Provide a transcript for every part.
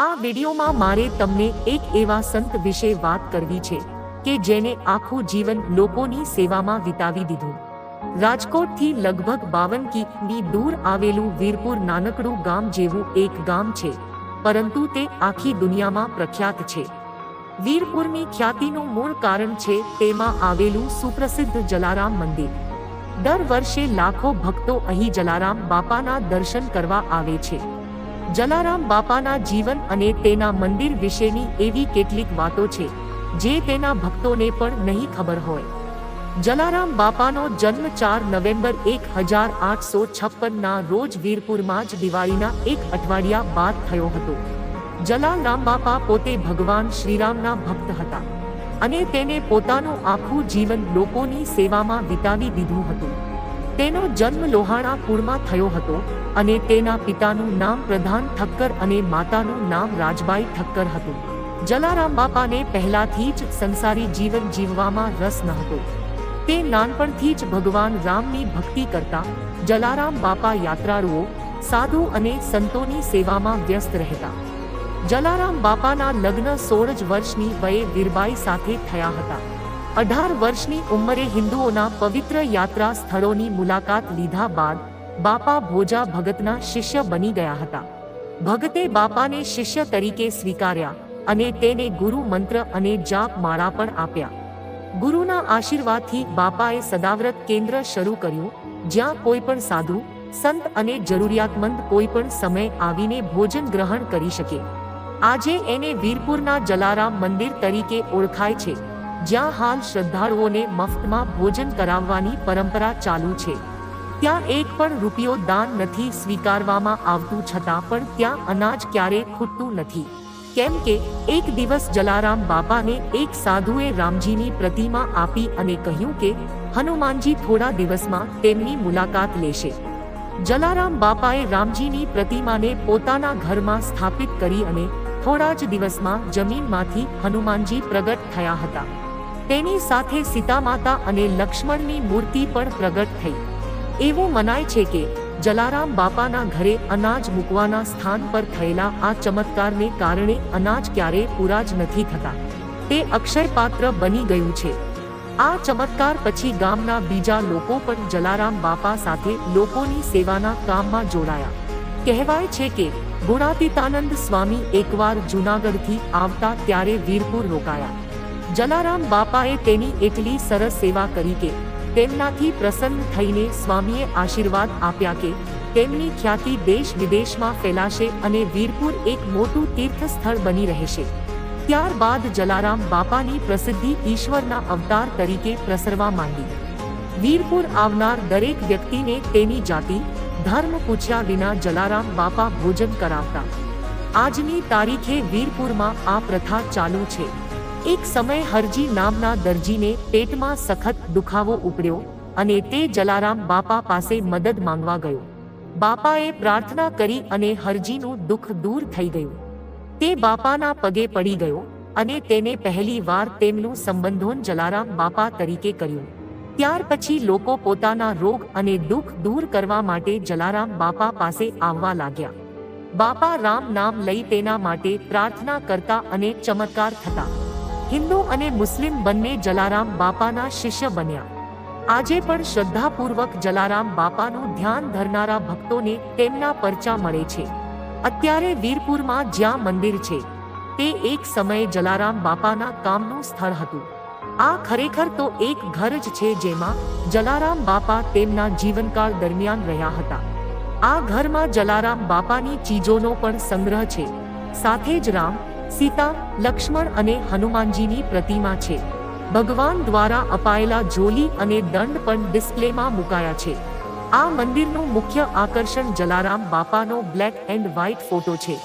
આ વિડીયોમાં મારે તમને એક એવા સંત વિશે વાત કરવી છે, કે જેને આખું જીવન લોકોની સેવામાં વિતાવી દીધું. રાજકોટથી લગભગ બાવન કિમી દૂર આવેલું વીરપુર નાનકડું ગામ જેવું એક ગામ છે, પરંતુ તે આખી દુનિયામાં પ્રખ્યાત છે. વીરપુરની ખ્યાતિનું મૂળ કારણ છે તેમાં આવેલું સુપ્રસિદ્ધ જલારામ મંદિર. દર વર્ષે લાખો ભક્તો અહીં જલારામ બાપાના દર્શન કરવા આવે છે. જલારામ બાપાના જીવન અને તેના મંદિર વિશેની એવી કેટલીક વાતો છે, જે તેના ભક્તોને પણ નહીં ખબર હોય. જલારામ બાપાનો જન્મ ચાર નવેમ્બર એક હજાર આઠસો છપ્પનના રોજ વીરપુરમાં જ દિવાળીના એક અઠવાડિયા બાદ થયો હતો. જલારામ બાપા પોતે ભગવાન શ્રીરામના ભક્ત હતા અને તેને પોતાનું આખું જીવન લોકોની સેવામાં વિતાવી દીધું હતું. તેનો જન્મ લોહાણાપુરમાં થયો હતો અને તેના પિતાનું નામ પ્રધાન ઠક્કર અને માતાનું નામ રાજબાઈ ઠક્કર હતું. જલારામ બાપાને પહેલાથી જ સંસારી જીવન જીવવામાં રસ ન હતો. તે નાનપણથી જ ભગવાન રામની ભક્તિ કરતા જલારામ બાપા યાત્રાળુઓ, સાધુ અને સંતોની સેવામાં વ્યસ્ત રહેતા. જલારામ બાપાના લગ્ન સોળ જ વર્ષની વયે વીરબાઈ સાથે થયા હતા. અઢાર વર્ષની ઉંમરે હિન્દુઓના પવિત્ર યાત્રા સ્થળોની મુલાકાત લીધા બાદ બાપા ભોજા ભગતના શિષ્ય બની ગયા હતા. ભગતે બાપાને શિષ્ય તરીકે સ્વીકાર્યા અને તેને ગુરુ મંત્ર અને જાપ માળા પણ આપ્યા. ગુરુના આશીર્વાદથી બાપાએ સદાવ્રત કેન્દ્ર શરૂ કર્યું, જ્યાં કોઈ પણ સાધુ, સંત અને જરૂરિયાતમંદ કોઈ પણ સમય આવીને ભોજન ગ્રહણ કરી શકે. આજે એને વીરપુરના જલારામ મંદિર તરીકે ઓળખાય છે. જ્યાં હાલ શ્રદ્ધાળુઓને મફતમાં ભોજન કરાવવાની પરંપરા ચાલુ છે. ત્યાં એક પણ રૂપિયો દાન નથી સ્વીકારવામાં આવતું છતાં પણ ત્યાં અનાજ ક્યારેય ખૂટતું નથી. કેમ કે, એક દિવસ જલારામ બાપાને એક સાધુએ રામજીની પ્રતિમા આપી અને કહ્યું કે, હનુમાનજી થોડા દિવસમાં તેમની મુલાકાત લેશે. જલારામ બાપાએ રામજીની પ્રતિમાને પોતાના ઘરમાં સ્થાપિત કરી અને થોડા જ દિવસમાં જમીનમાંથી હનુમાનજી પ્રગટ થયા હતા. તેની સાથે સીતા માતા અને લક્ષ્મણની મૂર્તિ પણ પ્રગટ થઈ. એવું મનાય છે કે જલારામ બાપાના ઘરે અનાજ મૂકવાના સ્થાન પર થયેલા આ ચમત્કારને કારણે અનાજ ક્યારેય પૂરા જ નથી થતા. તે અક્ષયપાત્ર બની ગયું છે. આ ચમત્કાર પછી ગામના બીજા લોકો પણ જલારામ બાપા સાથે લોકોની સેવાના કામમાં જોડાયા. કહેવાય છે કે ગુણાતીતાનંદ સ્વામી એકવાર જૂનાગઢથી આવતા ત્યારે વીરપુર રોકાયા. જલારામ બાપાએ તેની એટલી સરસ સેવા કરી કે તેમનાથી પ્રસન્ન થઈને સ્વામીએ આશીર્વાદ આપ્યા કે તેમની ખ્યાતિ દેશ વિદેશમાં ફેલાશે અને વીરપુર એક મોટું તીર્થસ્થળ બની રહેશે. ત્યારબાદ જલારામ બાપાની પ્રસિદ્ધિ ઈશ્વરના અવતાર તરીકે પ્રસરવા માંડી. વીરપુર આવનાર દરેક વ્યક્તિને તેની જાતિ, ધર્મ પૂછ્યા વિના જલારામ બાપા ભોજન કરાવતા. આજની તારીખે વીરપુરમાં આ પ્રથા ચાલુ છે. એક સમય હરજી નામના દરજીને પેટમાં સખત દુખાવો ઉપડ્યો અને તે જલારામ બાપા પાસે મદદ માંગવા ગયો. બાપાએ પ્રાર્થના કરી અને હરજીનું દુઃખ દૂર થઈ ગયું. તે બાપાના પગે પડી ગયો અને તેને પહેલી વાર તેમનું સંબંધોન જલારામ બાપા તરીકે કર્યું. ત્યાર પછી લોકો પોતાના રોગ અને દુઃખ દૂર કરવા માટે જલારામ બાપા પાસે આવવા લાગ્યા. બાપા રામ નામ લઈ તેના માટે પ્રાર્થના કરતા અને ચમત્કાર થતા હિન્દુ અને મુસ્લિમ બંને જલારામ બાપાના શિષ્ય બન્યા. આજે પણ શ્રદ્ધાપૂર્વક જલારામ બાપાનું ધ્યાન ધરનારા ભક્તોને તેમના પરચા મળે છે. અત્યારે વીરપુરમાં જ્યાં મંદિર છે, તે એક સમયે જલારામ બાપાના કામનું સ્થળ હતું. આ ખરેખર તો એક ઘર જ છે જેમાં જલારામ બાપા તેમના જીવનકાળ દરમિયાન રહ્યા હતા. આ ઘરમાં જલારામ બાપાની ચીજોનો પણ સંગ્રહ છે. સાથે જ રામ સીતા, લક્ષ્મણ અને હનુમાનજીની પ્રતિમા છે. ભગવાન દ્વારા અપાયેલા જોલી અને દંડ પણ ડિસ્પ્લેમાં મુકાયા છે. આ મંદિરનું મુખ્ય આકર્ષણ જલારામ બાપાનો બ્લેક એન્ડ વ્હાઇટ ફોટો છે,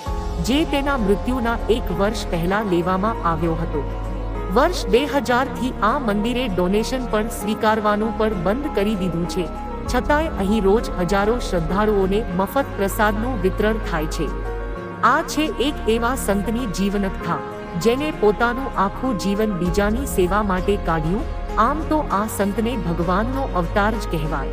જે તેના મૃત્યુના એક વર્ષ પહેલા લેવામાં આવ્યો હતો. વર્ષ બે હજારથી આ મંદિરે ડોનેશન પણ સ્વીકારવાનું પણ બંધ કરી દીધું છે. છતાંય અહીં રોજ હજારો શ્રદ્ધાળુઓને મફત પ્રસાદનું વિતરણ થાય છે. આ છે એક એવા સંતની જીવનકથા જેને પોતાનું આખું જીવન બીજાની સેવા માટે કાઢ્યું, આમ તો આ સંતને ભગવાનનો અવતાર જ કહેવાય.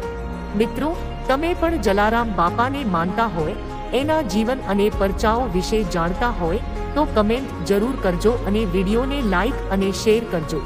મિત્રો, તમે પણ જલારામ બાપાને માનતા હોય, એના જીવન અને પરચાઓ વિશે જાણતા હોય, તો કમેન્ટ જરૂર કરજો અને વિડીયોને લાઈક અને શેર કરજો.